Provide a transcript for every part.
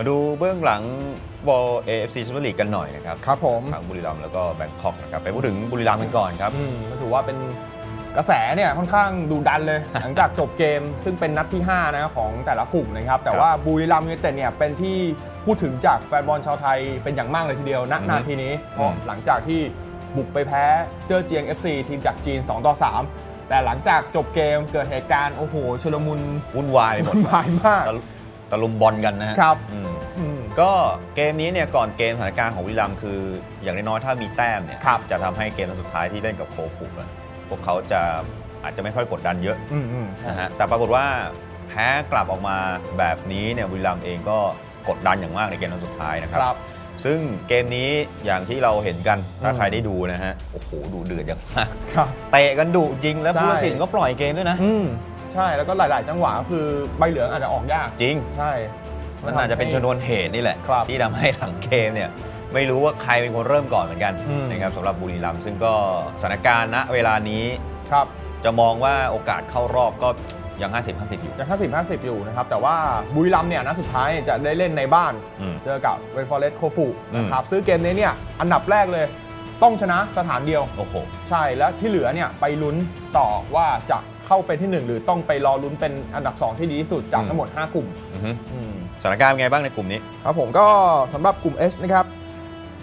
มาดูเบื้องหลังบอล AFC แชมเปี้ยนลีกกันหน่อยนะครับครับผมทางบุรีรัมย์แล้วก็แบงคอกนะครับไปพูดถึงบุรีรัมย์กันก่อนครับอืมก็ถือว่าเป็นกระแสเนี่ยค่อนข้างดูดันเลย หลังจากจบเกมซึ่งเป็นนัดที่5นะของแต่ละกลุ่มนะครับ แต่ว่าบุรีรัมย์ยูไนเต็ดเนี่ยเป็นที่พูดถึงจากแฟนบอลชาวไทยเป็นอย่างมากเลยทีเดียวณอือฮึนาทีนี้เพราะอืมหลังจากที่บุกไปแพ้เจอเจียง FC ทีมจากจีน 2 ต่อ 3 แต่หลังจากจบเกมเกิดเหตุการณ์ โอ้โหชุลมุนวุ่นวายไปหมดวุ่นวายมาก ตะลุตะลุมบอลกันนะฮะครับอืมอืม ก็เกมนี้เนี่ยก่อนเกมสถานการณ์ของบุรีรัมย์คือ อย่างน้อยๆถ้ามีแต้มเนี่ยครับ จะทำให้เกมนัดสุดท้ายที่เล่นกับโคฟูอะพวกเขาจะอาจจะไม่ค่อยกดดันเยอะอืมอืมใช่นะฮะแต่ปรากฏว่าแพ้กลับออกมาแบบนี้เนี่ยบุรีรัมย์เองก็กดดันอย่างมากในเกมนัดสุดท้ายนะคครับรับ ซึ่งเกมนี้อย่างที่เราเห็นกัน ถ้าอืม ใครได้ดูนะฮะ โอ้โห ดูเดือดอย่างมากครับ เตะกันดุจริงแล้วใช่ ผู้ตัดสินก็ปล่อยเกมด้วยนะ อืม ใช่แล้วก็หลาย ๆ จังหวะก็คือใบเหลืองอาจจะออกยากจริง ใช่ มันอาจจะเป็นชนวนเหตุนี่แหละ ครับที่ทำให้หลังเกมเนี่ยไม่รู้ว่าใครเป็นคนเริ่มก่อนเหมือนกันอืม นะครับสำหรับบุรีรัมย์ซึ่งก็สถานการณ์ณเวลานี้ครับ จะมองว่าโอกาสเข้ารอบก็ยัง 50 50 อยู่ ยัง 50 50 อยู่นะครับ แต่ว่าบุรีรัมย์เนี่ยนัดสุดท้ายจะได้เล่นในบ้าน อืม เจอกับเวนฟอร์เรสโคฟูอืมนะครับซึ่งเกมนี้เนี่ยอันดับแรกเลย ต้องชนะสถานเดียว โอ้โห ใช่แล้วที่เหลือเนี่ยไปลุ้นต่อว่าจะ เข้าเป็นที่1หรือต้องไปรอลุ้นเป็นอันดับ2ที่ดีที่สุดจากอืมทั้งหมด 5 กลุ่มอือฮึอืม สถานการณ์เป็นไงบ้างในกลุ่มนี้ ครับผมก็สำหรับกลุ่ม H นะครับ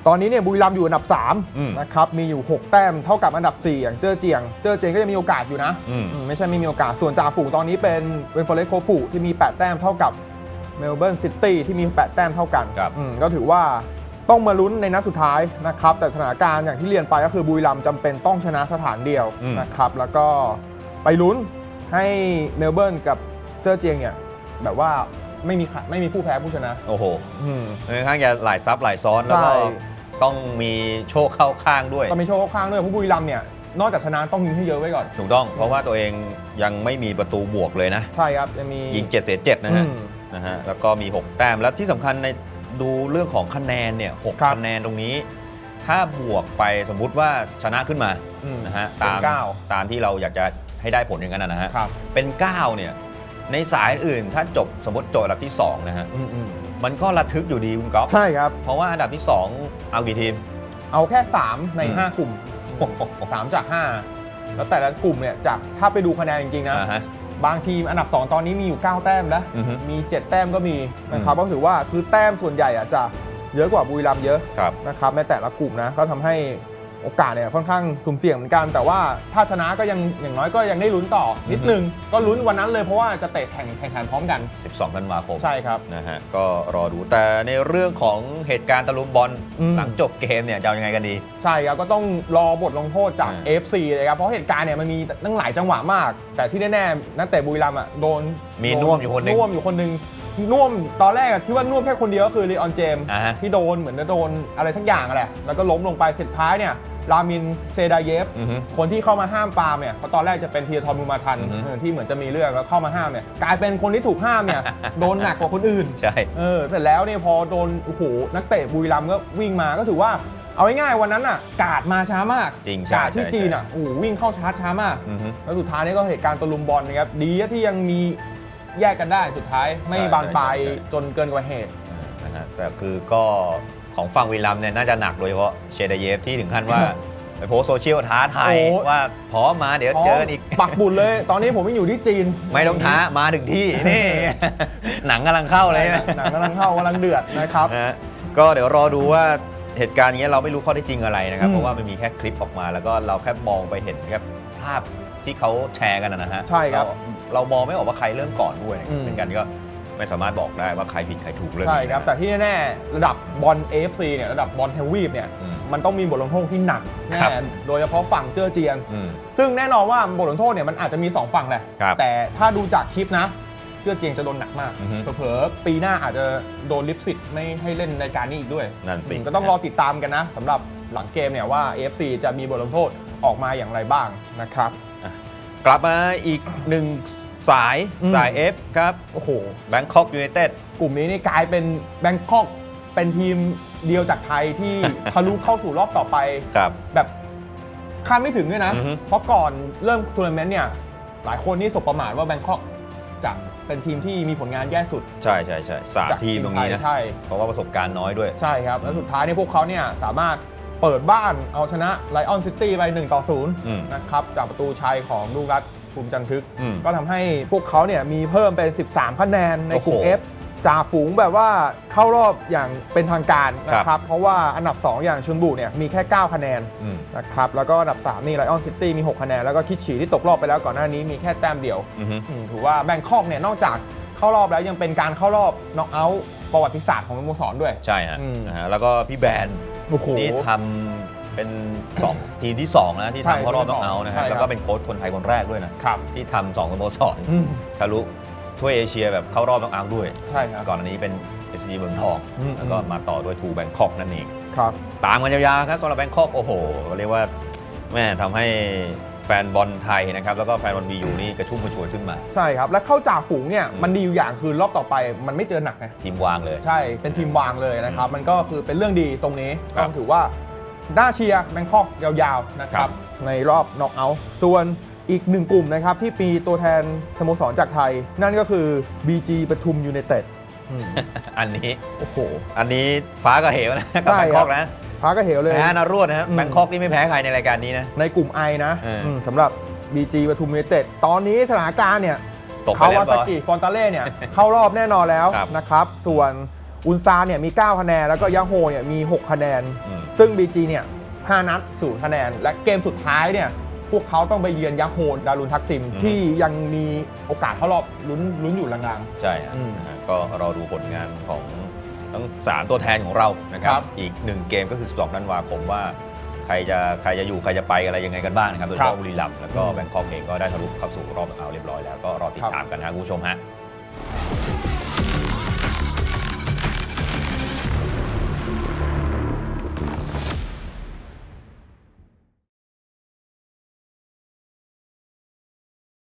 ตอนนี้เนี่ยบุรีรัมย์อยู่อันดับอืม3นะครับมีอยู่ 6 แต้มเท่ากับอันดับ 4 อย่างเจอเจียง เจอเจียงก็ยังมีโอกาสอยู่นะอืม อืมไม่ใช่ไม่มีโอกาส ส่วนจ่าฝูงตอนนี้เป็นเวนฟอร์เรสโคฟูที่มี 8 แต้มเท่ากับเมลเบิร์นซิตี้ที่มี 8 แต้มเท่ากันครับ อืมก็ถือว่าต้องมาลุ้นในนัดสุดท้ายนะครับแต่สถานการณ์อย่างที่เรียนไปก็คือบุรีรัมย์จำเป็นต้องชนะสถานเดียวอืมนะครับแล้วก็ ไปลุ้นให้เมลเบิร์นกับเจอเจียงเนี่ยแบบว่าไม่มีใครไม่มีผู้แพ้ผู้ชนะ โอ้โหอืม ค่อนข้างจะหลายซับหลายซ้อนแล้วก็ใช่ ต้องมีโชคเข้าข้างด้วยต้องมีโชคเข้าข้างด้วยเพราะบุรีรัมย์เนี่ยนอกจากชนะต้องยิงให้เยอะไว้ก่อน ถูกต้อง เพราะว่าตัวเองยังไม่มีประตูบวกเลยนะ ใช่ครับจะมียิง7เสีย7นะฮะ อืม นะฮะ แล้วก็มี 6 แต้ม แล้วที่สำคัญในดูเรื่องของคะแนนเนี่ยหกครับ คะแนนตรงนี้ ถ้าบวกไปสมมุติว่าชนะขึ้นมา อืมนะฮะเป็นตามเก้า ตามที่เราอยากจะ ให้ได้ผลอย่างนั้นนะฮะครับ เป็น 9 เนี่ย ในสายอื่นถ้าจบสมมติโจทย์อันดับที่ 2 นะฮะ อืมอืมมันก็ระทึกอยู่ดีคุณก๊อฟใช่ครับ เพราะว่าอันดับที่ 2 เอากี่ทีม เอาแค่ 3 ใน อืม 5 กลุ่ม 3 จาก 5 แล้วแต่ละกลุ่มเนี่ยจากถ้าไปดูคะแนนจริงๆนะ อ่าฮะ บางทีมอันดับ 2 ตอนนี้มีอยู่ 9 แต้มแล้วอือฮึมี 7 แต้มก็มีนะครับอืมก็ถือว่าคือแต้มส่วนใหญ่อะจะเยอะกว่าบุรีรัมย์เยอะครับ นะครับในแต่ละกลุ่มนะก็ทำให้ โอกาสเนี่ยค่อนข้างสุ่มเสี่ยงเหมือนกัน แต่ว่าถ้าชนะก็ยังอย่างน้อยก็ยังได้ลุ้นต่อนิดอือฮึนึง ก็ลุ้นวันนั้นเลยเพราะว่าจะเตะแข่งแข่งขันพร้อมกัน 12ธันวาคมใช่ครับ นะฮะก็รอดูแต่ในเรื่องของเหตุการณ์ตะลุมบอลอืม หลังจบเกมเนี่ยจะเอายังไงกันดี ใช่ครับก็ต้องรอบทลงโทษจากอ่า AFC เลยครับเพราะเหตุการณ์เนี่ยมันมีตั้งหลายจังหวะมาก แต่ที่แน่ๆนักเตะบุรีรัมย์อะโดนมีโดน่วมอยู่คนหนึ่ง น่วมอยู่คนหนึ่ง น่วมตอนแรกอะคิดว่าน่วมแค่คนเดียวก็คือลีออนเจมอ่าฮะที่โดนเหมือนจะโดนอะไรสักอย่างอะแหละแล้วก็ล้มลงไปสุดท้ายเนี่ยรามินเซดาเยฟอือฮึคนที่เข้ามาห้ามปาล์มเนี่ยเพราะตอนแรกจะเป็นเทียทอมูมาทันอือฮึ เออที่เหมือนจะมีเรื่องแล้วเข้ามาห้ามเนี่ยกลายเป็นคนที่ถูกห้ามเนี่ยโดนหนักกว่าคนอื่น ใช่ เออเสร็จแล้วเนี่ยพอโดนโอ้โหนักเตะบุรีรัมย์ก็วิ่งมาก็ถือว่าเอาง่ายๆวันนั้นอะ กาดมาช้ามากจริงใช่กาดที่ใช่จีนอะโอ้โหวิ่งเข้าชาร์จช้ามาก อือฮึ แล้วสุดท้ายนี่ก็เหตุการณ์ตะลุมบอลนะครับดีที่ยังมี แยกกันได้สุดท้ายไม่ใช่บานปลายใช่ใช่จนเกินกว่าเหตุนะฮะแต่คือก็ของฝั่งวีรัมย์เนี่ยน่าจะหนักโดยเฉพาะเชดเยฟที่ถึงขั้นว่าไปโพสต์โซเชียลท้าทายโอ้ว่าพร้อมมาเดี๋ยวเจอกันอีก ปักบุญเลย ตอนนี้ผมไม่อยู่ที่จีน ไม่ต้องท้ามาถึงที่นี่ หนังกำลังเข้าเลยนะหนังกำลังเข้ากำลังเดือดนะครับนะฮะก็เดี๋ยวรอดูว่าเหตุการณ์อย่างเงี้ยเราไม่รู้ข้อเท็จจริงอะไรนะครับอืมเพราะว่ามันมีแค่คลิปออกมาแล้วก็เราแค่มองไปเห็นแค่ภาพ ที่เขาแชร์กันนะฮะใช่ครับเาเรามองไม่ออกว่าใครเริ่มก่อนด้วยนะครับอืมเหมือนกันก็ไม่สามารถบอกได้ว่าใครผิดใครถูกเรื่องใช่นี้ครับนะแต่ที่แน่ๆระดับบอล AFC เนี่ยระดับบอลเทวีปเนี่ยอืมมันต้องมีบทลงโทษที่หนักแน่ครับ โดยเฉพาะฝั่งเจอเจียงอืม ซึ่งแน่นอนว่าบทลงโทษเนี่ยมันอาจจะมี 2 ฝั่งแหละ ครับแต่ถ้าดูจากคลิปนะเจอเจียงจะโดนหนักมาก อือฮึเผลอๆปีหน้าอาจจะโดนลิฟสิทธิ์ไม่ให้เล่นในการนี้อีกด้วยนั่นสิ อืมก็ต้องรอติดตามกันนะสำหรับหลังเกมเนี่ยว่า AFC จะมีบทลงโทษออกมาอย่างไรบ้างนะครับ กลับมาอีกหนึ่งสายอืมสาย F ครับ โอ้โหแบงคอกยูไนเต็ดกลุ่มนี้นี่กลายเป็นแบงคอกเป็นทีมเดียวจากไทยที่ทะลุเข้าสู่รอบต่อไปครับแบบคาดไม่ถึงด้วยนะอือฮึเพราะก่อนเริ่มทัวร์นาเมนต์เนี่ย หลายคนนี่สบประมาทว่าแบงคอกจะเป็นทีมที่มีผลงานแย่สุด ใช่ใช่ใช่สามจากทีมตรงนี้นะไทยใช่เพราะว่าประสบการณ์น้อยด้วย ใช่ครับ แล้วสุดท้ายเนี่ยพวกเขาเนี่ยสามารถ เปิดบ้านเอาชนะไลออนซิตี้ไป1ต่ออืม0นะครับจากประตูชัยของลูกัสภูมิจันทึก อืมก็ทำให้พวกเขาเนี่ยมีเพิ่มเป็น 13 คะแนนในกลุ่ม โอ้โห F จ่าฝูงแบบว่าเข้ารอบอย่างเป็นทางการนะคครัรับบเพราะว่าอันดับ 2 อย่างชุนบุเนี่ยมีแค่ 9 คะแนน อืม นะครับแล้วก็อันดับ 3 นี่ไลออนซิตี้มี 6 คะแนน แล้วก็คิดฉีที่ตกรอบไปแล้วก่อนหน้านี้มีแค่แต้มเดียวอือฮึ อืมถือว่าแบงคอกเนี่ยนอกจากเข้ารอบแล้วยังเป็นการเข้ารอบน็อกเอาท์ประวัติศาสตร์ของสโมสรด้วย ใช่ฮะอืมนะฮะแล้วก็พี่แบรนด์ โอ้โห นี่ทำเป็น2ทีมที่2นะที่ใช่ทำเข้ารอบทีมที่น็อกสองเอาท์นะใช่ฮะครับ แล้วก็เป็นโค้ชคนไทยคนแรกด้วยนะครับ ที่ทำสองสโมสรอืมทะลุถ้วยเอเชียแบบเข้ารอบน็อกเอาท์ด้วย ใช่ครับ ก่อนอันนี้เป็น s อ g เมืองทอง อืม แล้วก็มาต่อด้วยทูแบงคอกนั่นเอง ครับ ตามกันยาวๆครับสำหรับแบงคอกโอ้โหก็เรียกว่าแม่ทำให้ แฟนบอลไทยนะครับแล้วก็แฟนบอลวียูนี่กระชุ่มกระชวยขึ้นมา ใช่ครับ และเข้าจ่าฝูงเนี่ยอืมมันดีอยู่อย่างคือรอบต่อไปมันไม่เจอหนักไงทีมวางเลย ใช่เป็นทีมวางเลยนะครับมันก็คือเป็นเรื่องดีตรงนี้ครัก็บถือว่าน่าเชียร์แบงคอกยาวๆนะคครัรับ บในรอบน็อกเอาท์ส่วนอีกหนึ่งกลุ่มนะครับที่ปีตัวแทนสโมสรจากไทย นั่นก็คือ BG ปทุมยูไนเต็ดอืมอันนี้ โอ้โห อันนี้ฟ้ากับเหวนะกับใช่แบงคครัอบกนะ ฟ้าก็เหวเลย แพ้นารวดนะครับอืม แบงคอกนี่ไม่แพ้ใครในรายการนี้นะ ในกลุ่ม I นะเอออื มสำหรับ BG ปทุมยูไนเต็ดตอนนี้สถานการณ์เนี่ย ตกไปคาเรียวาบร้ซาอยกิฟอนตาเล่เนี่ย เข้ารอบแน่นอนแล้วครับนะครับ ส่วนอุนซาเนี่ยมี 9 คะแนน แล้วก็ยาโฮเนี่ยมี 6 คะแนน อืม ซึ่ง BG เนี่ย 5 นัด0คะแนน และเกมสุดท้ายเนี่ย พวกเขาต้องไปเยือนยาโฮดารุนทักซิมอืมที่ยังมีโอกาสเข้ารอบลุ้นลุ้นอยู่ลาง ใช่ฮะอืม นะฮะก็รอดูผลงานของ ทั้งสามตัวแทนของเรานะครับครับอีกหนึ่งเกมก็คือ 12ธันวาคมว่าใครจะใครจะอยู่ใครจะไปอะไรยังไงกันบ้างนะครับโดยเฉครับพาะบุรีรัมย์แล้วก็อืมแบงคอกเองก็ได้ทะลุเข้าสู่รอบเอาเรียบร้อยแล้วก็รอติดครับ ตามกันนะครับคุณผู้ชมฮะ